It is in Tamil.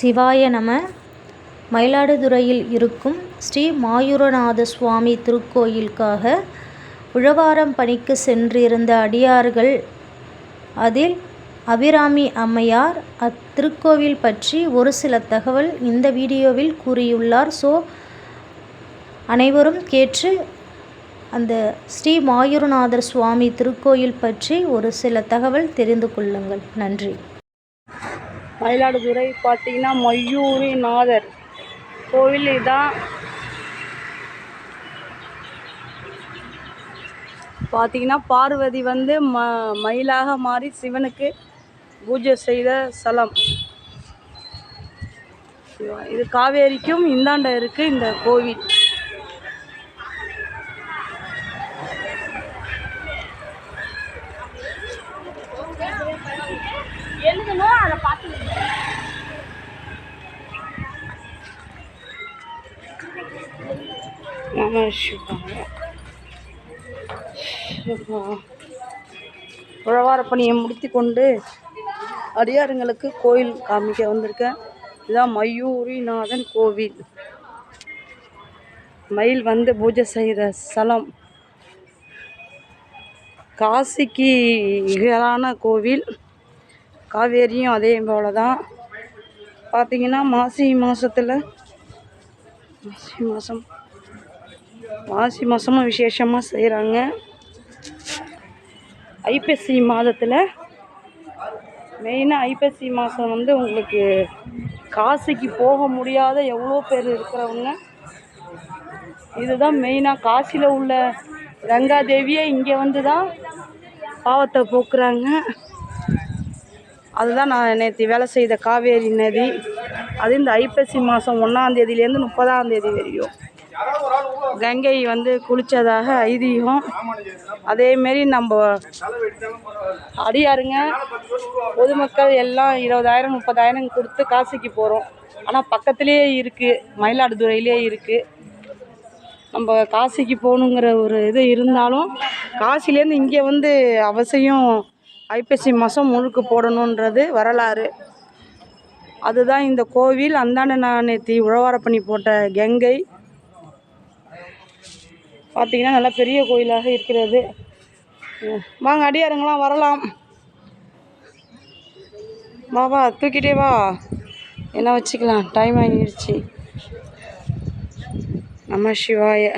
சிவாய நம. மயிலாடுதுறையில் இருக்கும் ஸ்ரீ மாயூரநாத சுவாமி திருக்கோயிலுக்காக உழவாரம் பணிக்கு சென்றிருந்த அடியார்கள் அதில் அபிராமி அம்மையார் அத்திருக்கோவில் பற்றி ஒரு சில தகவல் இந்த வீடியோவில் கூறியுள்ளார். ஸோ அனைவரும் கேட்டு அந்த ஸ்ரீ மாயூரநாதர் சுவாமி திருக்கோயில் பற்றி ஒரு சில தகவல் தெரிந்து கொள்ளுங்கள். நன்றி. மயிலாடுதுறை பார்த்தீங்கன்னா மயூரி நாதர். கோவில் இதான். பார்த்தீங்கன்னா பார்வதி வந்து ம மயிலாக மாறி சிவனுக்கு பூஜை செய்த ஸ்தலம். இது காவேரிக்கும் இந்தாண்ட இருக்குது இந்த கோவில். நம சிவாய சிவா. உழவார பணியை முடித்து கொண்டு அடியாருங்களுக்கு கோயில் காமிக்க வந்திருக்கேன். இதுதான் மயூரிநாதன் கோவில். மயில் வந்து பூஜை செய்கிற ஸ்தலம். காசிக்கு இகரான கோவில். காவேரியும் அதே போல தான் பார்த்தீங்கன்னா மாசி மாதத்தில் மாசி மாதம் மாசி மாதமும் விசேஷமாக செய்கிறாங்க ஐப்பசி மாதத்தில் மெயினாக ஐப்பசி மாதம் வந்து உங்களுக்கு காசிக்கு போக முடியாத எவ்வளோ பேர் இருக்கிறவங்க. இதுதான் மெயினாக காசியில் உள்ள ரங்காதேவியை இங்கே வந்து தான் பாவத்தை போக்குறாங்க. அதுதான் நான் நேற்று வேலை செய்த காவேரி நதி. அது இந்த ஐப்பசி மாதம் ஒன்றாந்தேதியிலேருந்து முப்பதாந்தேதி வரையும். கங்கை வந்து குளித்ததாக ஐதீகம். அதேமாரி நம்ம அடியாருங்க பொதுமக்கள் எல்லாம் இருபதாயிரம் முப்பதாயிரம் கொடுத்து காசிக்கு போகிறோம் ஆனால் பக்கத்துலேயே இருக்குது மயிலாடுதுறையிலே இருக்குது நம்ம காசிக்கு போகணுங்கிற ஒரு இது இருந்தாலும் காசிலேருந்து இங்கே வந்து அவசியம் ஐப்பசி மாதம் முழுக்கு போடணுன்றது வரலாறு. அதுதான் இந்த கோவில். அந்தாண்ட நான் நேற்று போட்ட கங்கை. பார்த்தீங்கன்னா நல்லா பெரிய கோயிலாக இருக்கிறது. வாங்க அடியாருங்களாம் வரலாம். வா வா தூக்கிட்டே வா. என்ன வச்சுக்கலாம்? டைம் ஆகிடுச்சு நம சிவாய.